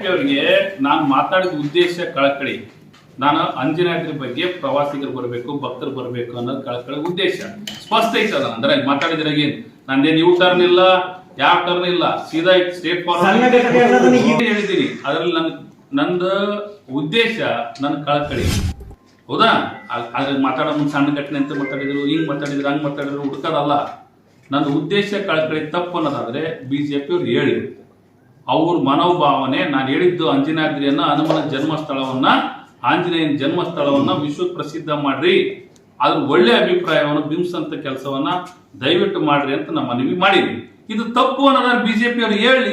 BJP ಅವರಿಗೆ ನಾನು ಮಾತಾಡಿದ ಉದ್ದೇಶ ಕಳಕಳಿ. ನಾನು ಅಂಜನಾದ್ರಿ ಬಗ್ಗೆ ಪ್ರವಾಸಿಗರು ಬರಬೇಕು ಭಕ್ತರು ಬರಬೇಕು ಅನ್ನೋದು ಕಳಕಳಿ ಉದ್ದೇಶ. ಸ್ಪಷ್ಟ ಐತೆ ಅದ. ಅಂದ್ರೆ ಮಾತಾಡಿದ್ರಾಗ ನಂದೇನು ಇವು ಟರ್ನ್ ಇಲ್ಲ? ಯಾವ ಟರ್ನ್ ಇಲ್ಲ. ಸೀದಾ ಸ್ಟೇಟ್ ಹೇಳಿದ್ದೀನಿ ಅದ್ರಲ್ಲಿ ನನ್ ನಂದು ಉದ್ದೇಶ ನನ್ನ ಕಳಕಳಿ. ಹೌದಾ? ಅದ್ರ ಮಾತಾಡೋ ಮುಂದೆ ಸಣ್ಣ ಘಟನೆ ಅಂತ ಮಾತಾಡಿದ್ರು ಹಿಂಗ್ ಮಾತಾಡಿದ್ರು ಹಂಗ್ ಮಾತಾಡಿದ್ರು ಹುಡುಕದಲ್ಲ. ನನ್ನ ಉದ್ದೇಶ ಕಳಕಳಿ ತಪ್ಪು ಅನ್ನೋದಾದ್ರೆ ಬಿಜೆಪಿ ಅವ್ರು ಹೇಳಿ ಅವ್ರ ಮನೋಭಾವನೆ, ನಾನು ಹೇಳಿದ್ದು ಅಂಜನಾದ್ರಿಯನ್ನ ಹನುಮನ ಜನ್ಮಸ್ಥಳವನ್ನ, ಆಂಜನೇಯನ ಜನ್ಮಸ್ಥಳವನ್ನ ವಿಶ್ವ ಪ್ರಸಿದ್ಧ ಮಾಡ್ರಿ. ಅದ್ರ ಒಳ್ಳೆ ಅಭಿಪ್ರಾಯವನ್ನು ಬಿಂಬಿಸಂತ ಕೆಲಸವನ್ನ ದಯವಿಟ್ಟು ಮಾಡ್ರಿ ಅಂತ ನಮ್ಮ ಮನವಿ ಮಾಡಿದ್ವಿ. ಇದು ತಪ್ಪು ಅನ್ನೋದಾದ್ರೆ ಬಿಜೆಪಿ ಅವರು ಹೇಳಿ.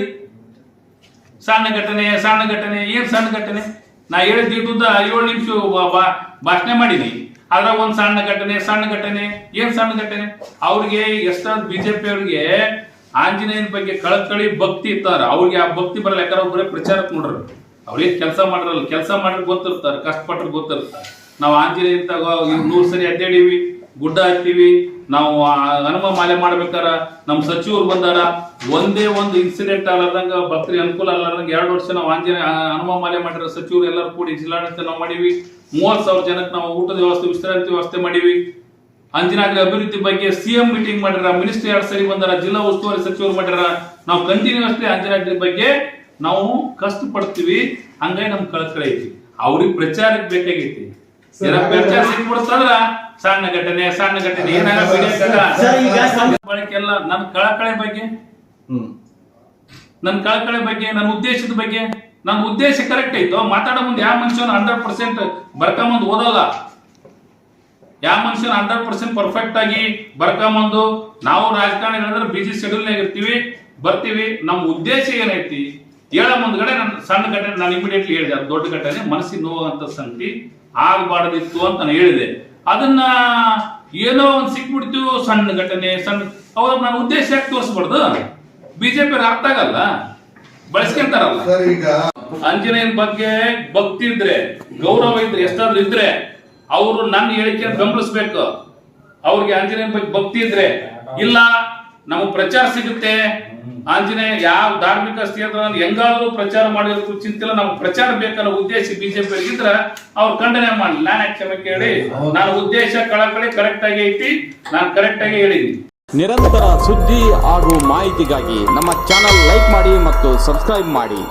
ಸಣ್ಣ ಘಟನೆ ಸಣ್ಣ ಘಟನೆ, ಏನ್ ಸಣ್ಣ ಘಟನೆ? ನಾ ಹೇಳಿದ ಇಟ್ಟುದ್ದ ಏಳು ನಿಮಿಷ ಭಾಷಣೆ ಮಾಡೀನಿ ಅದ್ರ ಒಂದ್ ಸಣ್ಣ ಘಟನೆ ಸಣ್ಣ ಘಟನೆ, ಏನ್ ಸಣ್ಣ ಘಟನೆ? ಅವ್ರಿಗೆ ಎಷ್ಟಾದ್ ಬಿಜೆಪಿ ಅವ್ರಿಗೆ ಆಂಜನೇಯನ ಬಗ್ಗೆ ಕಳಕಳಿ ಭಕ್ತಿ ಇರ್ತಾರ ಅವ್ರಿಗೆ ಆ ಭಕ್ತಿ ಬರಲ್ಲ. ಯಾಕಂದ್ರೆ ಅವ್ರು ಬರೀ ಪ್ರಚಾರಕ್ಕೆ ನೋಡ್ರಿ. ಅವ್ರೇನ್ ಕೆಲಸ ಮಾಡಿರಲ್ಲ. ಕೆಲಸ ಮಾಡ್ರಿ ಗೊತ್ತಿರ್ತಾರೆ. ಕಷ್ಟಪಟ್ರೆ ಗೊತ್ತಿರ್ತಾರೆ. ನಾವು ಆಂಜನೇಯನ ತಗೋ ನೂರು ಸರಿ ಅಡ್ಡಾಡೀವಿ ಗುಡ್ಡ ಹಾಕ್ತೀವಿ ನಾವು ಹನುಮ ಮಾಲೆ ಮಾಡ್ಬೇಕಾರ ನಮ್ಮ ಸಚಿವರು ಬಂದಾರ. ಒಂದೇ ಒಂದು ಇನ್ಸಿಡೆಂಟ್ ಅಲ್ಲದಂಗ ಭಕ್ತರಿಗೆ ಅನುಕೂಲ ಅಲ್ಲದಂಗ ಎರಡು ವರ್ಷ ನಾವು ಆಂಜನೇಯ ಹನುಮ ಮಾಲೆ ಮಾಡಿರೋ ಸಚಿವರು ಎಲ್ಲರೂ ಕೂಡಿ ಜಿಲ್ಲಾಡಳಿತ ನಾವು ಮಾಡೀವಿ. ಮೂವತ್ತು ಸಾವಿರ ಜನಕ್ಕೆ ನಾವು ಊಟದ ವ್ಯವಸ್ಥೆ, ವಿಶ್ರಾಂತಿ ವ್ಯವಸ್ಥೆ ಮಾಡಿವಿ. ಅಂಜನಾದ್ರಿ ಅಭಿವೃದ್ಧಿ ಬಗ್ಗೆ ಸಿಎಂ ಮೀಟಿಂಗ್ ಮಾಡ್ಯಾರ ಮಿನಿಸ್ಟರ್ ಎರಡು ಸರಿ ಬಂದಾರ ಜಿಲ್ಲಾ ಉಸ್ತುವಾರಿ ಸಚಿವರು ಮಾಡ್ಯಾರ ನಾವು ಕಂಟಿನ್ಯೂಸ್ಲಿ ಅಂಜನಾದ್ರಿ ಬಗ್ಗೆ ನಾವು ಕಷ್ಟ ಪಡ್ತೀವಿ ಹಂಗಾಗಿ ನಮ್ ಕಳ್ಕಳಿ ಐತಿ. ಅವ್ರಿಗೆ ಪ್ರಚಾರಕ್ಕೆ ಬೇಕಾಗೈತಿ. ಪ್ರಚಾರ ಸಿಕ್ಬಿಡ್ತಂದ್ರ ಸಣ್ಣ ಘಟನೆ ಸಣ್ಣ ಘಟನೆ ಬಳಕೆಲ್ಲ ನನ್ನ ಕಳಕಳಿ ಬಗ್ಗೆ? ಹ್ಮ್. ನನ್ನ ಕಳಕಳಿ ಬಗ್ಗೆ ನನ್ನ ಉದ್ದೇಶದ ಬಗ್ಗೆ? ನನ್ನ ಉದ್ದೇಶ ಕರೆಕ್ಟ್ ಐತೋ? ಮಾತಾಡೋ ಮುಂದೆ ಯಾವ ಮನುಷ್ಯನ ಹಂಡ್ರೆಡ್ ಪರ್ಸೆಂಟ್ ಬರ್ಕೊಂಬಂದು ಓದಲ್ಲ ಯಾವ ಮನುಷ್ಯನ ಹಂಡ್ರೆಡ್ ಪರ್ಸೆಂಟ್ ಪರ್ಫೆಕ್ಟ್ ಆಗಿ ಬರ್ಕೊಂಬಂದು ನಾವು ರಾಜಕಾರಣ ಹೇಳಿದ್ರೆ ಬಿಜಿ ಶೆಡ್ಯೂಲ್ನಾಗ ಇರ್ತೀವಿ ಬರ್ತೀವಿ. ನಮ್ಮ ಉದ್ದೇಶ ಏನೈತಿ? ಹೇಳ ಮುಂದ್ಗಡೆ ನನ್ನ ಸಣ್ಣ ಘಟನೆ ನಾನು ಇಮಿಡಿಯೇಟ್ಲಿ ಹೇಳಿದೆ. ಅದು ದೊಡ್ಡ ಘಟನೆ ಮನಸ್ಸಿಗೆ ನೋವಂತ ಸಂಗತಿ ಆಗಬಾರದಿತ್ತು ಅಂತ ನಾನು ಹೇಳಿದೆ. ಅದನ್ನ ಏನೋ ಒಂದು ಸಿಕ್ಬಿಡ್ತು ಸಣ್ಣ ಘಟನೆ ಸಣ್ಣ ಅವ್ರ ನನ್ನ ಉದ್ದೇಶ ಯಾಕೆ ತೋರಿಸ್ಬಾರ್ದು? ಬಿಜೆಪಿ ಅರ್ಥ ಆಗಲ್ಲ. ಬಳಸ್ಕೊಂತಾರಲ್ಲ. ಆಂಜನೇಯನ ಬಗ್ಗೆ ಭಕ್ತಿ ಇದ್ರೆ ಗೌರವ ಇದ್ರೆ ಎಷ್ಟಾದ್ರೂ ಇದ್ರೆ ಅವರು ನನ್ನ ಹೇಳಿಕೆ ಬೆಂಬಲಿಸ್ಬೇಕು. ಅವ್ರಿಗೆ ಆಂಜನೇಯನ ಬಗ್ಗೆ ಭಕ್ತಿ ಇದ್ರೆ. ಇಲ್ಲ, ನಮಗೆ ಪ್ರಚಾರ ಸಿಗುತ್ತೆ. ಆಂಜನೇಯ ಯಾವ ಧಾರ್ಮಿಕ ಸ್ಥಿತಿ ಹೆಂಗಾದ್ರೂ ಪ್ರಚಾರ ಮಾಡಿರೋದು ಚಿಂತಿಲ್ಲ. ನಮ್ಗೆ ಪ್ರಚಾರ ಬೇಕನ್ನೋ ಉದ್ದೇಶ ಬಿಜೆಪಿ ಇದ್ರ ಅವ್ರು ಖಂಡನೆ ಮಾಡಿ ನಾನು ಕ್ಷಮೆ ಕೇಳಿ? ನನ್ನ ಉದ್ದೇಶ ಕಳಕಳಿ ಕರೆಕ್ಟ್ ಆಗಿ ಐತಿ. ನಾನು ಕರೆಕ್ಟ್ ಆಗಿ ಹೇಳಿದ್ದೀನಿ. ನಿರಂತರ ಸುದ್ದಿ ಹಾಗೂ ಮಾಹಿತಿಗಾಗಿ ನಮ್ಮ ಚಾನಲ್ ಲೈಕ್ ಮಾಡಿ ಮತ್ತು ಸಬ್ಸ್ಕ್ರೈಬ್ ಮಾಡಿ.